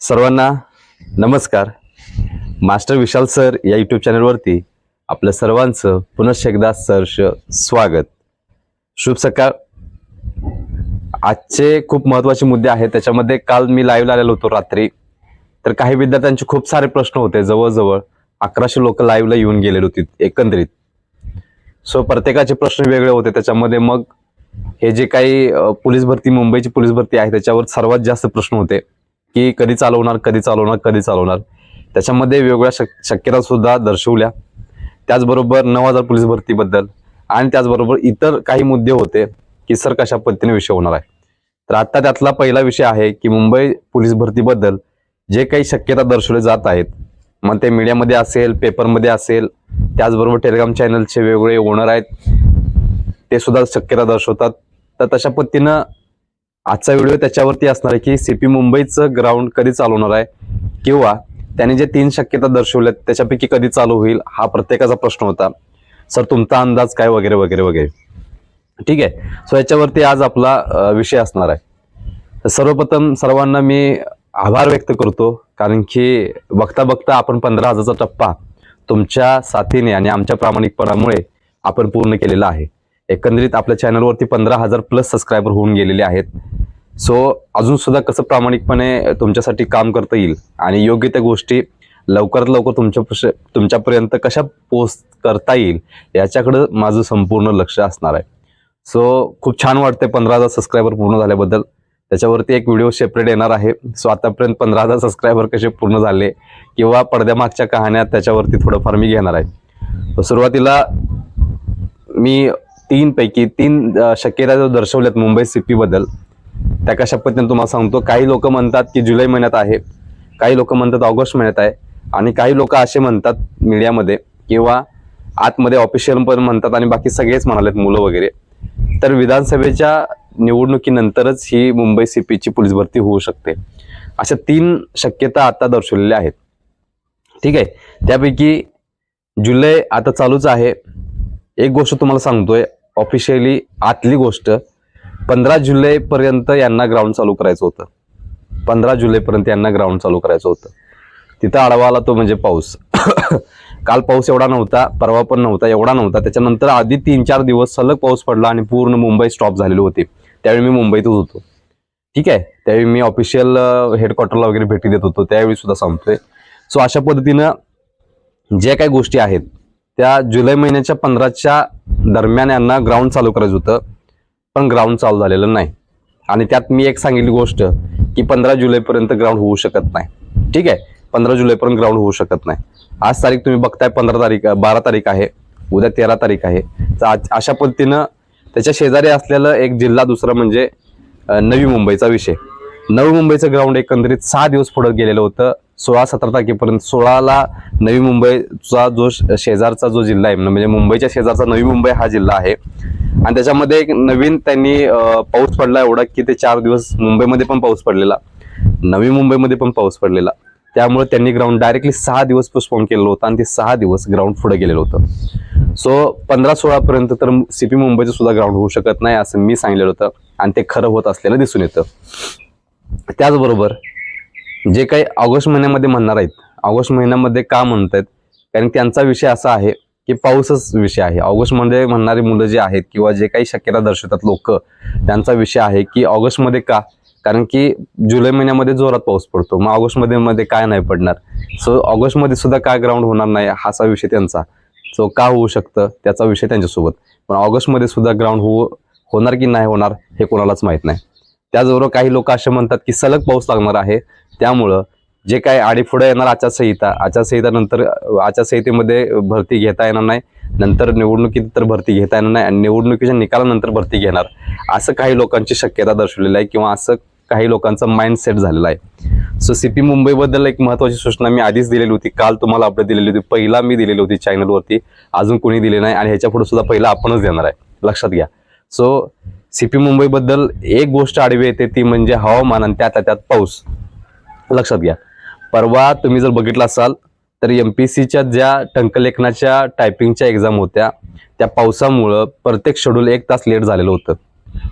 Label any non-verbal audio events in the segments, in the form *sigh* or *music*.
सर्वांना नमस्कार. Master Vishal sir या यूट्यूब चॅनलवरती आपलं सर्वांचं पुनश्च एकदा सहर्ष स्वागत. शुभ सकाळ. आजचे खूप महत्त्वाचे मुद्दे आहेत. त्याच्यामध्ये काल मी लाईव्ह आलेलो होतो रात्री. तर काही विद्यार्थ्यांचे खूप सारे प्रश्न होते. जवळजवळ अकराशे लोक लाईव्हला येऊन गेलेले होती एकंदरीत. सो प्रत्येकाचे प्रश्न वेगळे होते. त्याच्यामध्ये मग हे जे काही पोलीस भरती मुंबईची पोलीस भरती आहे त्याच्यावर सर्वात जास्त प्रश्न होते. की कधी चालवणार कधी चालवणार कधी चालवणार. त्याच्यामध्ये वेगवेगळ्या शक शक्यता सुद्धा दर्शवल्या. त्याचबरोबर नऊ हजार पोलीस भरतीबद्दल आणि त्याचबरोबर इतर काही मुद्दे होते की सर कशा पद्धतीने विषय होणार आहे. तर आता त्यातला पहिला विषय आहे की मुंबई पोलीस भरतीबद्दल जे काही शक्यता दर्शवले जात आहेत मग ते मीडियामध्ये असेल पेपरमध्ये असेल त्याचबरोबर टेलिग्राम चॅनलचे वेगवेगळे ओनर आहेत ते सुद्धा शक्यता दर्शवतात. तर तशा पद्धतीनं आजचा व्हिडिओ त्याच्यावरती असणार आहे की सीपी मुंबईचं ग्राउंड कधी चालवणार आहे किंवा त्याने जे तीन शक्यता दर्शवल्यात त्याच्यापैकी कधी चालू होईल हा प्रत्येकाचा प्रश्न होता. सर तुमचा अंदाज काय वगैरे वगैरे वगैरे? ठीक आहे. सो याच्यावरती आज आपला विषय असणार आहे. सर्वप्रथम सर्वांना मी आभार व्यक्त करतो कारण की बघता बघता आपण पंधरा हजारचा टप्पा तुमच्या साथीने आणि आमच्या प्रामाणिकपणामुळे आपण पूर्ण केलेला आहे. एकंदरीत आपल्या चॅनलवरती पंधरा हजार प्लस सबस्क्रायबर होऊन गेलेले आहेत. सो अजून सुद्धा कसं प्रामाणिकपणे तुमच्यासाठी काम करता येईल आणि योग्य त्या गोष्टी लवकरात लवकर तुमच्या तुमच्यापर्यंत कशा पोस्ट करता येईल याच्याकडं माझं संपूर्ण लक्ष असणार आहे. सो खूप छान वाटते पंधरा हजार सबस्क्रायबर पूर्ण झाल्याबद्दल. त्याच्यावरती एक व्हिडिओ सेपरेट येणार आहे. सो आतापर्यंत पंधरा हजार सबस्क्रायबर कसे पूर्ण झाले किंवा पडद्यामागच्या कहाण्या त्याच्यावरती थोडंफार मी घेणार आहे. सुरुवातीला मी तीनपैकी तीन शक्यता जो दर्शवल्यात मुंबई सिपीबद्दल त्या कशा पद्धतीने तुम्हाला सांगतो काही लोक म्हणतात की जुलै महिन्यात आहे काही लोक म्हणतात ऑगस्ट महिन्यात आहे आणि काही लोक असे म्हणतात मीडियामध्ये किंवा आतमध्ये ऑफिशियल पण म्हणतात आणि बाकी सगळेच म्हणालेत मुलं वगैरे. तर विधानसभेच्या निवडणुकीनंतरच ही मुंबई सी पीची पोलीस भरती होऊ शकते. अशा तीन शक्यता आता दर्शवलेल्या आहेत. ठीक आहे? त्यापैकी जुलै आता चालूच आहे. एक गोष्ट तुम्हाला सांगतोय ऑफिशियली आतली गोष्ट पंधरा जुलैपर्यंत यांना ग्राउंड चालू करायचं होतं. पंधरा जुलैपर्यंत यांना ग्राउंड चालू करायचं होतं. तिथं आडवा आला तो म्हणजे पाऊस. *coughs* काल पाऊस एवढा नव्हता परवा पण नव्हता एवढा नव्हता. त्याच्यानंतर आधी तीन चार दिवस सलग पाऊस पडला आणि पूर्ण मुंबई स्टॉप झालेली होती. त्यावेळी मी मुंबईतच होतो. ठीक आहे? त्यावेळी मी ऑफिशियल हेडक्वार्टरला uh, वगैरे भेटी देत होतो. त्यावेळी सुद्धा सांगतोय. सो अशा पद्धतीनं ज्या काही गोष्टी आहेत त्या जुलै महिन्याच्या पंधराच्या दरम्यान यांना ग्राउंड चालू करायचं होतं. पण ग्राउंड चालू झालेलं नाही. आणि त्यात मी एक सांगितली गोष्ट की पंधरा जुलैपर्यंत ग्राउंड होऊ शकत नाही. ठीक आहे? पंधरा जुलैपर्यंत ग्राउंड होऊ शकत नाही. आज तारीख तुम्ही बघताय पंधरा तारीख बारा तारीख आहे. उद्या तेरा तारीख आहे. तर आज- अशा पद्धतीनं त्याच्या शेजारी असलेलं एक जिल्हा दुसरा म्हणजे नवी मुंबईचा विषय. नवी मुंबईचं ग्राउंड एकंदरीत सहा दिवस पुढं गेलेलं होतं. सोळा सतरा तारखेपर्यंत सोळाला नवी मुंबईचा जो शेजारचा जो जिल्हा आहे म्हणजे मुंबईच्या शेजारचा नवी मुंबई हा जिल्हा आहे. आणि त्याच्यामध्ये एक नवीन त्यांनी पाऊस पडला एवढा की ते चार दिवस मुंबईमध्ये पण पाऊस पडलेला. नवी मुंबईमध्ये पण पाऊस पडलेला. त्यामुळे त्यांनी ग्राउंड डायरेक्टली सहा दिवस पोस्टपोन केलेलं होतं आणि ते सहा दिवस ग्राउंड पुढे गेलेलं होतं. सो पंधरा सोळापर्यंत तर सीपी मुंबईचं सुद्धा ग्राउंड होऊ शकत नाही असं मी सांगितलेलं होतं आणि ते खरं होत असलेलं दिसून येतं. त्याचबरोबर जे काही ऑगस्ट महिन्यामध्ये म्हणणार आहेत ऑगस्ट महिन्यामध्ये का म्हणत आहेत कारण त्यांचा विषय असा आहे की पाऊसच विषय आहे. ऑगस्टमध्ये म्हणणारी मुलं जे आहेत किंवा जे काही शक्यता दर्शवतात लोक त्यांचा विषय आहे की ऑगस्टमध्ये का? कारण की जुलै महिन्यामध्ये जोरात पाऊस पडतो. मग ऑगस्टमध्ये मध्ये काय नाही पडणार? सो ऑगस्टमध्ये सुद्धा काय ग्राउंड होणार नाही हाचा विषय त्यांचा. सो का होऊ शकतं? त्याचा विषय त्यांच्यासोबत. पण ऑगस्टमध्ये सुद्धा ग्राउंड होऊ होणार की नाही होणार हे कोणालाच माहीत नाही. त्याचबरोबर काही लोक असे म्हणतात की सलग पाऊस लागणार आहे. त्यामुळं जे काय आडीपुढे येणार आचारसंहिता. आचारसंहिता नंतर आचारसंहितेमध्ये भरती घेता येणार नाही. नंतर निवडणुकीत तर भरती घेता येणार नाही आणि निवडणुकीच्या निकालानंतर भरती घेणार. असं काही लोकांची शक्यता दर्शवलेली आहे किंवा असं काही लोकांचं माइंडसेट झालेला झालेलं आहे सो सीपी मुंबईबद्दल एक महत्त्वाची सूचना मी आधीच दिलेली होती. काल तुम्हाला अपडेट दिलेली होती. पहिला मी दिलेली होती चॅनलवरती अजून कोणी दिली नाही आणि ह्याच्या पुढे सुद्धा पहिला आपणच देणार आहे. लक्षात घ्या. सो सीपी मुंबईबद्दल एक गोष्ट आडवी येते ती म्हणजे हवामान आणि त्यात त्यात पाऊस. लक्षात घ्या. परवा तुम्ही जर बघितलं असाल तर एम पी सीच्या ज्या टंकलेखनाच्या टायपिंगच्या एक्झाम होत्या त्या पावसामुळं प्रत्येक शेड्यूल एक तास लेट झालेलं होतं.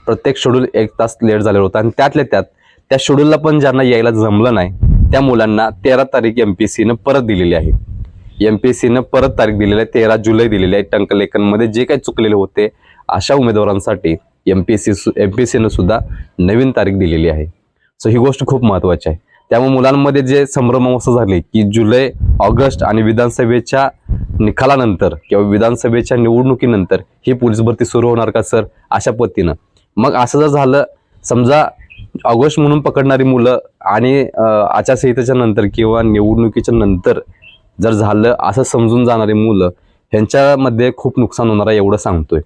प्रत्येक शेड्यूल एक तास लेट झालेलं होतं. आणि त्यातल्या त्यात त्या शेड्यूलला पण ज्यांना यायला जमलं नाही त्या मुलांना तेरा तारीख एम पी सीनं परत दिलेली आहे. एम पी सीनं परत तारीख दिलेली आहे तेरा जुलै दिलेली आहे. टंकलेखनमध्ये जे काही चुकलेले होते अशा उमेदवारांसाठी M P C M P सीनं सुद्धा नवीन तारीख दिलेली आहे. सो ही गोष्ट खूप महत्त्वाची आहे. त्यामुळे मुलांमध्ये जे संभ्रम असं झाले की जुलै ऑगस्ट आणि विधानसभेच्या निकालानंतर किंवा विधानसभेच्या निवडणुकीनंतर ही पोलीस भरती सुरू होणार का सर? अशा पद्धतीनं. मग असं जर झालं समजा ऑगस्ट म्हणून पकडणारी मुलं आणि आचारसंहितेच्या नंतर किंवा निवडणुकीच्या नंतर जर झालं असं समजून जाणारी मुलं ह्यांच्यामध्ये खूप नुकसान होणार आहे एवढं सांगतोय.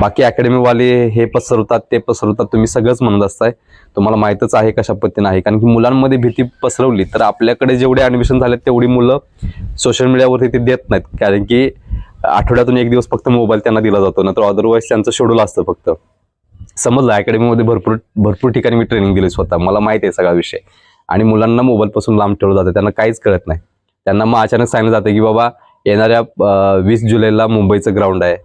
बाकी अकॅडमीवाले हे पसरवतात ते पसरवतात तुम्ही सगळंच म्हणत असताय. तुम्हाला माहीतच आहे कशा पद्धतीने आहे. कारण की मुलांमध्ये भीती पसरवली तर आपल्याकडे जेवढे ॲडमिशन झाले तेवढी मुलं सोशल मीडियावरती ते देत नाहीत. कारण की आठवड्यातून एक दिवस फक्त मोबाईल त्यांना दिला जातो नंतर अदरवाईज त्यांचं शेड्यूल असतं फक्त. समजलं अकॅडमीमध्ये भरपूर भरपूर ठिकाणी मी ट्रेनिंग दिली स्वतः. मला माहिती आहे सगळा विषय. आणि मुलांना मोबाईलपासून लांब ठेवलं जातं. त्यांना काहीच कळत नाही. त्यांना मग अचानक सांगितलं जातं की बाबा येणाऱ्या वीस जुलैला मुंबईचं ग्राउंड आहे.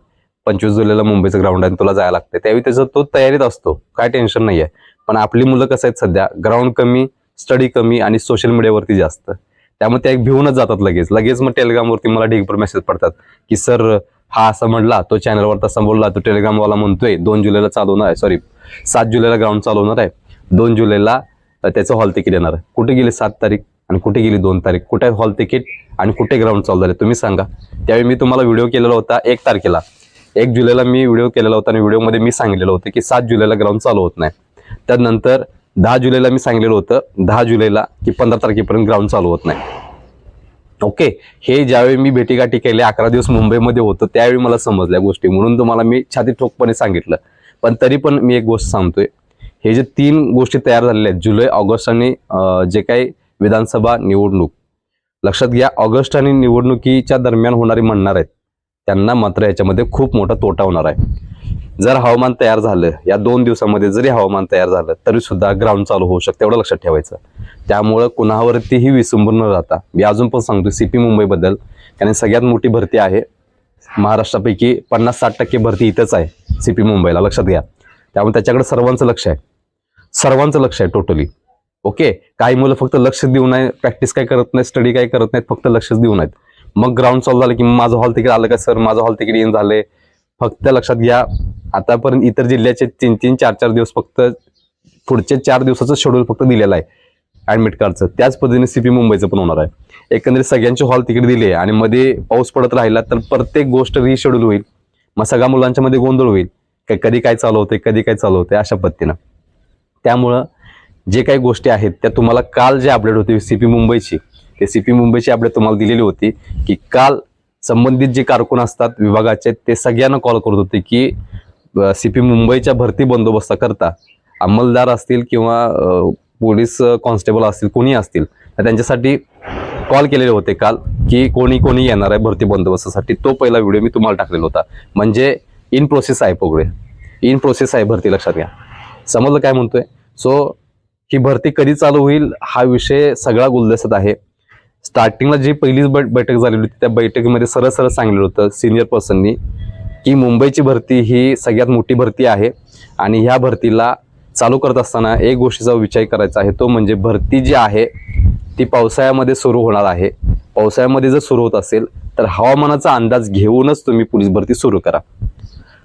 पंचवीस जुलैला मुंबईचं ग्राउंड आहे आणि तुला जायला लागते त्यावेळी त्याचा तो तयारीत असतो. काय टेन्शन नाही आहे पण आपली मुलं कसं आहेत सध्या ग्राउंड कमी स्टडी कमी आणि सोशल मीडियावरती जास्त. त्यामुळे त्या एक भिवूनच जातात लगेच. लगेच मग टेलिग्रामवरती मला ढिगभर मेसेज पडतात की सर हा असं म्हणला तो चॅनलवर तसा बोलला तो टेलिग्रामवाला म्हणतोय दोन जुलैला चालू होणार आहे. सॉरी सात जुलैला ग्राउंड चालू होणार आहे. दोन जुलैला त्याचं हॉल तिकीट येणार आहे. कुठे गेली सात तारीख आणि कुठे गेली दोन तारीख? कुठे हॉल तिकीट आणि कुठे ग्राउंड चालू झाले? तुम्ही सांगा. त्यावेळी मी तुम्हाला व्हिडिओ केलेला होता एक तारखेला. एक जुलैला मी व्हिडिओ केलेला होता आणि व्हिडिओमध्ये मी सांगितलेलं होतं की सात जुलैला ग्राउंड चालू होत नाही. त्यानंतर दहा जुलैला मी सांगितलेलं होतं दहा जुलैला की पंधरा तारखेपर्यंत ग्राउंड चालू होत नाही. ओके हे ज्यावेळी मी भेटीगाठी केल्या अकरा दिवस मुंबईमध्ये होतं त्यावेळी मला समजल्या गोष्टी. म्हणून तुम्हाला मी छाती ठोकपणे सांगितलं. पण तरी पण मी एक गोष्ट सांगतोय. हे जे तीन गोष्टी तयार झालेल्या आहेत जुलै ऑगस्ट आणि जे काही विधानसभा निवडणूक. लक्षात घ्या ऑगस्ट आणि निवडणुकीच्या दरम्यान होणारी म्हणणार आहेत. त्यांना मात्र याच्यामध्ये खूप मोठा तोटा होणार आहे. जर हवामान तयार झालं या दोन दिवसामध्ये जरी हवामान तयार झालं तरी सुद्धा ग्राउंड चालू होऊ शकतं एवढं लक्षात ठेवायचं. त्यामुळं कुणावरतीही विसंबून न राहता मी अजून पण सांगतो सी पी मुंबईबद्दल कारण सगळ्यात मोठी भरती आहे. महाराष्ट्रापैकी पन्नास साठ टक्के भरती इथंच आहे सी पी मुंबईला. लक्षात घ्या. त्यामुळे त्याच्याकडे सर्वांचं लक्ष आहे. सर्वांचं लक्ष आहे टोटली ओके काही मुलं फक्त लक्ष देऊ नये प्रॅक्टिस काय करत नाही स्टडी काय करत नाहीत फक्त लक्षच देऊ नयेत. मग ग्राउंड चालू झालं की माझं हॉल तिकीट आलं का सर माझं हॉल तिकीट येऊन झालंय. फक्त लक्षात घ्या आतापर्यंत इतर जिल्ह्याचे तीन तीन चार चार दिवस फक्त पुढचे चार दिवसाचं शेड्यूल फक्त दिलेलं आहे ऍडमिट कार्डचं त्याच पद्धतीने सीपी मुंबईचं पण होणार आहे. एकंदरीत सगळ्यांचे हॉल तिकीट दिले आणि मध्ये पाऊस पडत राहिला तर प्रत्येक गोष्ट रिशेड्यूल होईल. मग सगळ्या मुलांच्या मध्ये गोंधळ होईल. काय कधी काय चालू होते कधी काय चालू होते अशा पद्धतीनं. त्यामुळं जे काही गोष्टी आहेत त्या तुम्हाला काल जे अपडेट होती सीपी मुंबईची ते सीपी मुंबईची अपडेट तुम्हाला दिलेली होती की काल संबंधित जे कारकून असतात विभागाचे ते सगळ्यांना कॉल करत होते की सीपी मुंबईच्या भरती बंदोबस्ताकरता अंमलदार असतील किंवा पोलीस कॉन्स्टेबल असतील कोणी असतील तर त्यांच्यासाठी कॉल केलेले होते काल की कोणी कोणी येणार आहे भरती बंदोबस्तासाठी. तो पहिला व्हिडिओ मी तुम्हाला टाकलेला होता. म्हणजे इन प्रोसेस आहे पोगळे. इन प्रोसेस आहे भरती लक्षात घ्या. समजलं काय म्हणतोय? सो ही भरती कधी चालू होईल हा विषय सगळा गुलदस्त्यात आहे. स्टार्टिंगला जी पहिलीच बैठ- बैठक झालेली होती त्या बैठकीमध्ये सरळ सरळ सांगितलं होतं सिनियर पर्सननी की मुंबईची भरती ही सगळ्यात मोठी भरती आहे आणि ह्या भरतीला चालू करत असताना एक गोष्टीचा विचार करायचा आहे तो म्हणजे भरती जी आहे ती पावसाळ्यामध्ये सुरू होणार आहे. पावसाळ्यामध्ये जर सुरू होत असेल तर हवामानाचा अंदाज घेऊनच तुम्ही पोलीस भरती सुरू करा.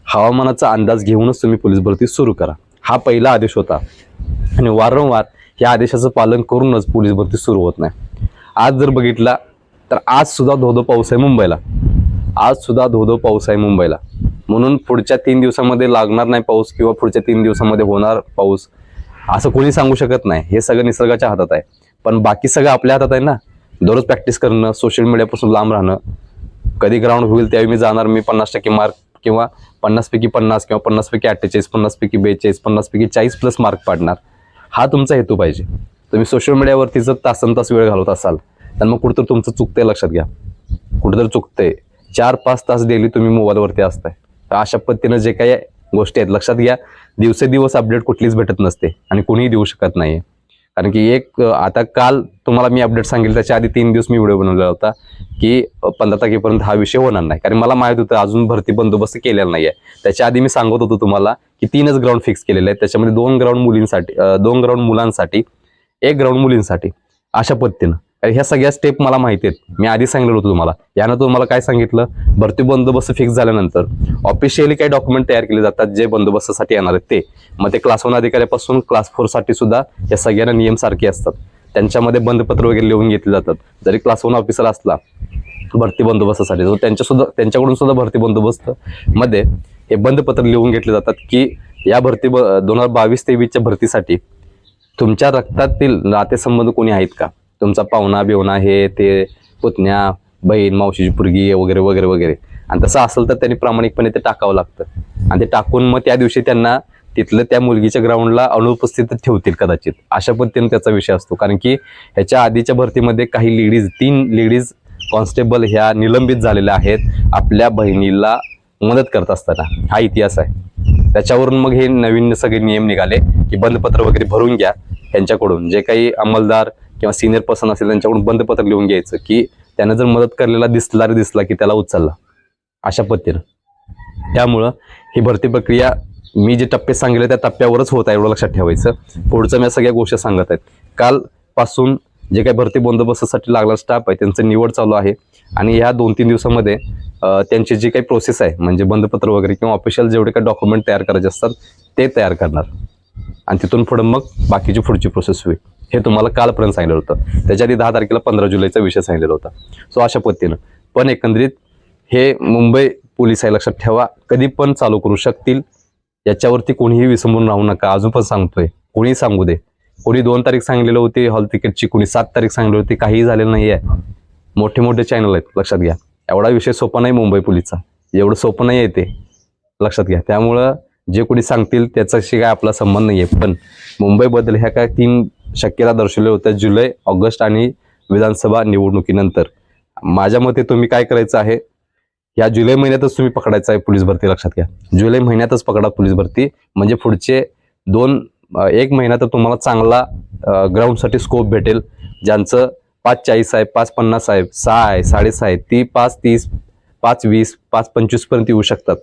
हवामानाचा अंदाज घेऊनच तुम्ही पोलीस भरती सुरू करा. हा पहिला आदेश होता. आणि वारंवार या आदेशाचं पालन करूनच पोलीस भरती सुरू होत नाही. आज जर बघितला तर आज सुद्धा धोधो पाऊस आहे मुंबईला. आज सुद्धा धोधो पाऊस आहे मुंबईला. म्हणून पुढच्या तीन दिवसामध्ये लागणार नाही पाऊस किंवा पुढच्या तीन दिवसामध्ये होणार पाऊस असं कोणी सांगू शकत नाही. हे सगळं निसर्गाच्या हातात आहे. पण बाकी सगळं आपल्या हातात आहे ना. दररोज प्रॅक्टिस करणं सोशल मीडियापासून लांब राहणं. कधी ग्राउंड होईल त्यावेळी मी जाणार मी पन्नास टक्के मार्क किंवा पन्नासपैकी पन्नास किंवा पन्नासपैकी अठ्ठेचाळीस पन्नासपैकी बेचाळीस पन्नासपैकी चाळीस प्लस मार्क पाडणार. हा तुमचा हेतू पाहिजे. तुम्ही सोशल मीडियावरती जर तासन तास वेळ घालवत असाल तर मग कुठंतरी तुमचं चुकतंय लक्षात घ्या. कुठंतरी चुकतंय. चार पाच तास डेली तुम्ही मोबाईलवरती असताय. तर अशा पद्धतीनं जे काही गोष्टी आहेत लक्षात घ्या. दिवसेदिवस अपडेट कुठलीच भेटत नसते आणि कोणीही देऊ शकत नाही कारण की एक आता काल तुम्हाला मी अपडेट सांगितलं त्याच्या आधी तीन दिवस मी व्हिडिओ बनवलेला होता की पंधरा तारखेपर्यंत हा विषय होणार नाही. कारण मला माहीत होतं अजून भरती बंदोबस्त केलेला नाही आहे त्याच्या आधी मी सांगत होतो तुम्हाला की तीनच ग्राउंड फिक्स केलेले आहेत. त्याच्यामध्ये दोन ग्राउंड मुलींसाठी दोन ग्राउंड मुलांसाठी एक ग्राउंड मुलींसाठी. अशा पद्धतीनं. कारण ह्या सगळ्या स्टेप मला माहिती आहेत. मी आधी सांगितलं होतं तुम्हाला. यानं तुम्हाला काय सांगितलं? भरती बंदोबस्त फिक्स झाल्यानंतर ऑफिशियली काही डॉक्युमेंट तयार केले जातात जे बंदोबस्तासाठी येणार आहेत ते. मग ते क्लास वन अधिकाऱ्यापासून क्लास फोरसाठी सुद्धा या सगळ्यांना नियम सारखे असतात. त्यांच्यामध्ये बंदपत्र वगैरे लिहून घेतले जातात. जरी क्लास वन ऑफिसर असला भरती बंदोबस्तासाठी तर त्यांच्या सुद्धा त्यांच्याकडून सुद्धा भरती बंदोबस्त मध्ये हे बंदपत्र लिहून घेतले जातात की या भरती ब दोन हजार बावीस तेवीसच्या भरतीसाठी तुमच्या रक्तातील नातेसंबंध कोणी आहेत का? तुमचा पाहुणा बिवणा हे ते पुतण्या बहीण मावशीची पुरगी वगैरे वगैरे वगैरे. आणि तसं असेल तर त्यांनी प्रामाणिकपणे ते टाकावं लागतं. आणि ते टाकून मग त्या दिवशी त्यांना तिथलं त्या मुलगीच्या ग्राउंडला अनुपस्थित ठेवतील कदाचित. अशा पद्धतीने त्याचा विषय असतो. कारण की ह्याच्या आधीच्या भरतीमध्ये काही लेडीज तीन लेडीज कॉन्स्टेबल ह्या निलंबित झालेल्या आहेत. आपल्या बहिणीला मदत करत असताना. हा इतिहास आहे. त्याच्यावरून मग हे नवीन सगळे नियम निघाले की बंदपत्र वगैरे भरून घ्या त्यांच्याकडून. जे काही अंमलदार किंवा सिनियर पर्सन असेल त्यांच्याकडून बंदपत्र लिहून घ्यायचं की त्यानं जर मदत करलेला दिसला रे दिसला की त्याला उचलला. अशा पद्धतीनं. त्यामुळं ही भरती प्रक्रिया मी जे टप्पे सांगितले त्या टप्प्यावरच होत आहे एवढं लक्षात ठेवायचं. पुढचं मी या सगळ्या गोष्टी सांगत आहेत. कालपासून जे काही भरती बंदोबस्तासाठी लागला स्टाफ आहे त्यांचं निवड चालू आहे आणि ह्या दोन तीन दिवसामध्ये त्यांची जी काही प्रोसेस आहे म्हणजे बंदपत्र वगैरे किंवा ऑफिशियल जेवढे काही डॉक्युमेंट तयार करायचे असतात ते तयार करणार. आणि तिथून पुढं मग बाकीची पुढची प्रोसेस होईल. हे तुम्हाला कालपर्यंत सांगितलं होतं. त्याच्या आधी दहा तारखेला पंधरा जुलैचा विषय सांगितलेला होता. सो अशा पद्धतीनं. पण एकंदरीत हे मुंबई पोलीस आहे लक्षात ठेवा. कधी पण चालू करू शकतील. याच्यावरती कोणीही विसंबून राहू नका. अजून पण सांगतोय. कोणी सांगू दे. कोणी दोन तारीख सांगलेलं होती हॉल तिकीटची कोणी सात तारीख सांगली होती. काहीही झालेलं नाही आहे मोठे मोठे चॅनल आहेत लक्षात घ्या. एवढा विषय सोपा नाही मुंबई पोलीसचा. एवढं सोपं नाही आहे ते. लक्षात घ्या. त्यामुळं जे कोणी सांगतील त्याच्याशी काय आपला संबंध नाही आहे पण मुंबईबद्दल ह्या काय तीन शक्यता दर्शवल्या होत्या जुलै ऑगस्ट आणि विधानसभा निवडणुकीनंतर. माझ्या मते तुम्ही काय करायचं आहे? या जुलै महिन्यातच तुम्ही पकडायचं आहे पोलीस भरती लक्षात घ्या. जुलै महिन्यातच पकडा पोलीस भरती. म्हणजे पुढचे दोन एक महिना तर तुम्हाला चांगला ग्राउंडसाठी स्कोप भेटेल. ज्यांचं पाच चाळीस आहे पाच पन्नास आहे सहा आहे साडेसहा आहे ती पाच तीस पाच वीस पाच पंचवीसपर्यंत येऊ शकतात.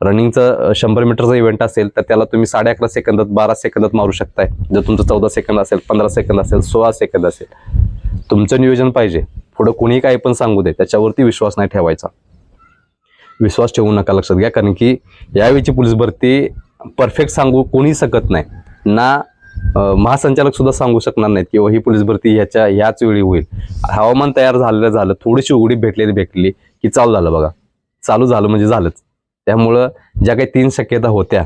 रनिंगचं शंभर मीटरचा इव्हेंट असेल तर त्याला तुम्ही साडे अकरा सेकंदात बारा सेकंदात मारू शकताय. जर तुमचं चौदा सेकंद असेल पंधरा सेकंद असेल सोळा सेकंद असेल तुमचं नियोजन पाहिजे. पुढं कोणी काही पण सांगू दे त्याच्यावरती विश्वास नाही ठेवायचा. विश्वास ठेवू नका लक्षात घ्या कारण की यावेळीची पोलीस भरती परफेक्ट सांगू कोणी शकत नाही. ना महासंचालक सुद्धा सांगू शकणार नाहीत किंवा ही पोलीस भरती ह्याच्या ह्याच वेळी होईल. हवामान तयार झालेलं झालं थोडीशी उघडी भेटलेली भेटली की चालू झालं बघा. चालू झालं म्हणजे झालंच. त्यामुळं ज्या काही तीन शक्यता होत्या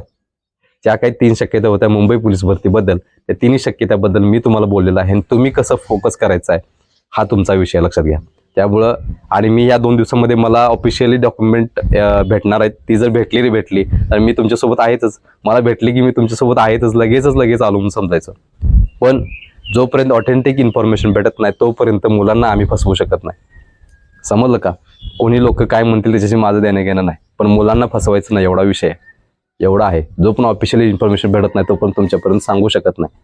ज्या काही तीन शक्यता होत्या मुंबई पोलीस भरतीबद्दल त्या तिन्ही शक्यताबद्दल मी तुम्हाला बोललेलं आहे आणि तुम्ही कसं फोकस करायचा आहे हा तुमचा विषय लक्षात घ्या. त्यामुळं आणि मी या दोन दिवसामध्ये मला ऑफिशियली डॉक्युमेंट भेटणार आहेत. ती जर भेटली रे भेटली. तर मी तुमच्यासोबत आहेतच. मला भेटली की मी तुमच्यासोबत आहेतच. लगेचच लगेच आलो म्हणून समजायचं. पण जोपर्यंत ऑथेंटिक इन्फॉर्मेशन भेटत नाही तोपर्यंत मुलांना आम्ही फसवू शकत नाही. समजलं का? कोणी लोक काय म्हणतील त्याच्याशी माझं देणं घेणं नाही. पण मुलांना फसवायचं नाही. एवढा विषय आहे. एवढा आहे. जो पण ऑफिशियली इन्फॉर्मेशन भेटत नाही तो पण तुमच्यापर्यंत सांगू शकत नाही.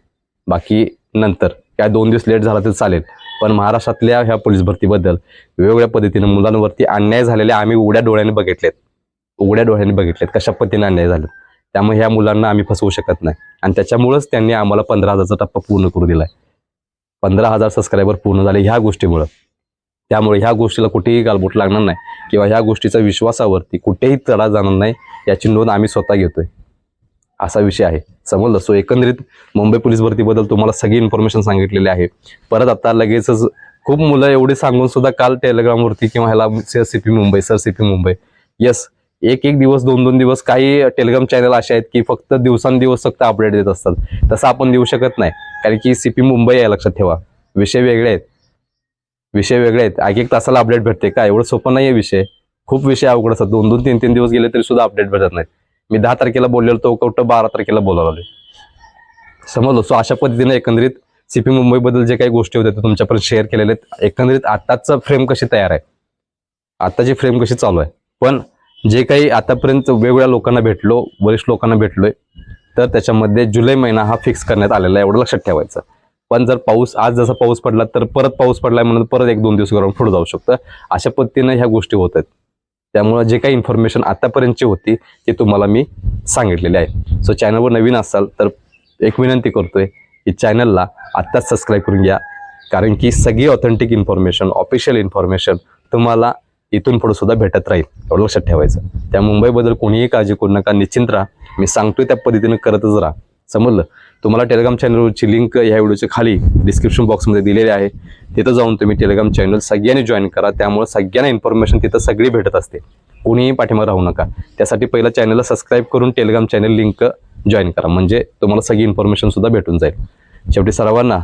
बाकी नंतर. काय दोन दिवस लेट झाला तर चालेल. पण महाराष्ट्रातल्या ह्या पोलीस भरतीबद्दल वेगवेगळ्या पद्धतीने मुलांवरती अन्याय झालेले आम्ही उघड्या डोळ्याने बघितलेत. उघड्या डोळ्याने बघितलेत. कशा पद्धतीने अन्याय झाले त्यामुळे ह्या मुलांना आम्ही फसवू शकत नाही. आणि त्याच्यामुळंच त्यांनी आम्हाला पंधरा हजारचा टप्पा पूर्ण करू दिलाय. पंधरा हजार सबस्क्रायबर पूर्ण झाले ह्या गोष्टीमुळं. त्यामुळे ह्या गोष्टीला कुठेही गालबोट लागणार नाही. किंवा ह्या गोष्टीचा विश्वासावरती कुठेही तडा जाणार नाही. याची नोंद आम्ही स्वतः घेतोय. असा विषय आहे. समजलं? सो एकंदरीत मुंबई पोलीस भरतीबद्दल तुम्हाला सगळी इन्फॉर्मेशन सांगितलेली आहे. परत आता लगेचच खूप मुलं एवढी सांगून सुद्धा काल टेलिग्रामवरती किंवा ह्याला sir C P Mumbai sir C P Mumbai. Yes एक एक दिवस दोन दोन दिवस काही टेलिग्राम चॅनल असे आहेत की फक्त दिवसांदिवस फक्त अपडेट देत असतात. तसं आपण देऊ शकत नाही. कारण की सी पी मुंबई आहे लक्षात ठेवा. विषय वेगळे आहेत. विषय वेगळे आहेत. एक एक तासाला अपडेट भेटते. का एवढं सोपं नाही आहे विषय. खूप विषय अवघड असतात. दोन दोन तीन तीन दिवस गेले तरी सुद्धा अपडेट भेटत नाहीत. मी दहा तारखेला बोललेलो तो कुठं बारा तारखेला बोलावलं समजलो? सो अशा पद्धतीने एकंदरीत सीपी मुंबईबद्दल जे काही गोष्टी होत्या ते तुमच्यापर्यंत शेअर केलेले आहेत. एकंदरीत आत्ताचं फ्रेम कशी तयार आहे? आत्ताची फ्रेम कशी चालू आहे? पण जे काही आतापर्यंत वेगवेगळ्या लोकांना भेटलो वरिष्ठ लोकांना भेटलोय तर त्याच्यामध्ये जुलै महिना हा फिक्स करण्यात आलेला आहे एवढं लक्षात ठेवायचं. पण जर पाऊस आज जसा पाऊस पडला तर परत पाऊस पडलाय म्हणून परत एक दोन दिवस गरम पुढे जाऊ शकतं. अशा पद्धतीनं ह्या गोष्टी होत आहेत. त्यामुळं जे काही इन्फॉर्मेशन आतापर्यंतची होती ती तुम्हाला मी सांगितलेली आहे. सो चॅनलवर नवीन असाल तर एक विनंती करतोय की चॅनलला आत्ताच सबस्क्राईब करून घ्या. कारण की सगळी ऑथेंटिक इन्फॉर्मेशन ऑफिशियल इन्फॉर्मेशन तुम्हाला इथून पुढे सुद्धा भेटत राहील. एवढं लक्षात ठेवायचं. त्या मुंबईबद्दल कोणीही काळजी करू नका. निश्चिंत राहा. मी सांगतोय त्या पद्धतीनं करतच राहा. समजलं? तुम्हाला टेलिग्राम चॅनलवरची लिंक ह्या व्हिडिओच्या खाली डिस्क्रिप्शन बॉक्समध्ये दिलेली आहे. तिथं जाऊन तुम्ही टेलिग्राम चॅनल सगळ्यांनी जॉईन करा. त्यामुळे सगळ्यांना इन्फॉर्मेशन तिथं सगळी भेटत असते. कोणीही पाठिंबा राहू नका. त्यासाठी पहिला चॅनलला सबस्क्राईब करून टेलिग्राम चॅनल लिंक जॉईन करा. म्हणजे तुम्हाला सगळी इन्फॉर्मेशन सुद्धा भेटून जाईल. शेवटी सर्वांना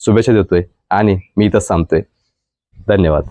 शुभेच्छा देतोय आणि मी इथंच थांबतोय. धन्यवाद.